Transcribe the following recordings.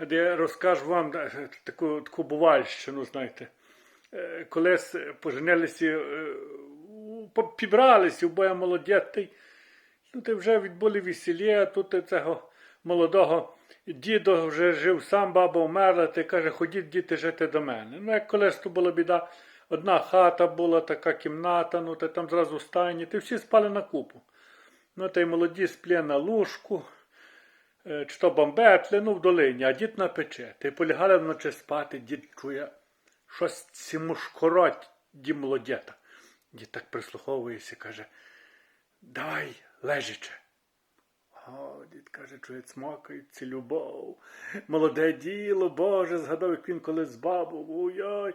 де я розкажу вам е, таку, таку бувальщину, знаєте. Е, Колись поженилися, е, у- по- обоє молодятий. Ну, ти вже відбули весілля, тут цього молодого дідо вже жив сам, баба вмерла, ти каже, ходіть діти жити до мене. Ну, як колись то була біда, одна хата була, така кімната, ну, та там зразу стайні, ти всі спали на купу. Ну, та й молоді сплє на лужку, чи то бомбетли, ну, в долині, а дід на пече. Ти полягали вночі спати, дід чує, щось цімушкороть, ді молодята. Дід так прислуховується, каже, давай, лежаче. О, дід каже, чує, цмокається любов. Молоде діло, Боже, згадав, як він колись з бабу. Ой-ой.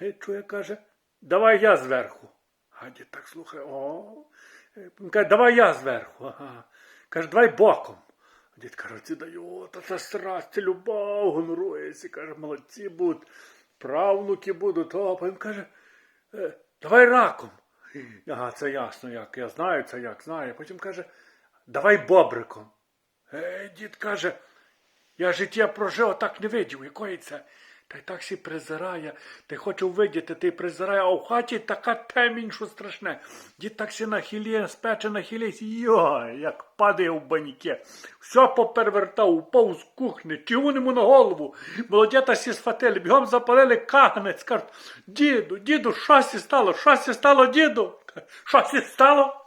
Гей, чує, каже, давай я зверху. А дід так слухає, о. Е, Він каже, давай я зверху. Ага. Каже, давай боком. А Дід каже, ці даю, та це страсть, це любов, гонорується. Каже, молодці будуть, правнуки будуть. О, потім каже, «Е, давай раком. Ага, це ясно, як. Я знаю це як, знаю. Потім каже, давай бобриком. Е, дід каже, я життя прожив, а так не видів, якої це. Та й так сі призирає, ти хочу видіти, ти призирає, а в хаті така темінь, що страшне. Дід так сі нахиліє, спече нахиліється, йой, як падає в баніке. Все попервертав, упав з кухні, чому йому на голову. Молодята сі схватили, бігом запалили каганець, кажуть, діду, діду, що сі стало, що сі стало, діду? Що сі стало?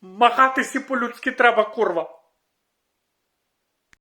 Махатися по-людськи треба, курва.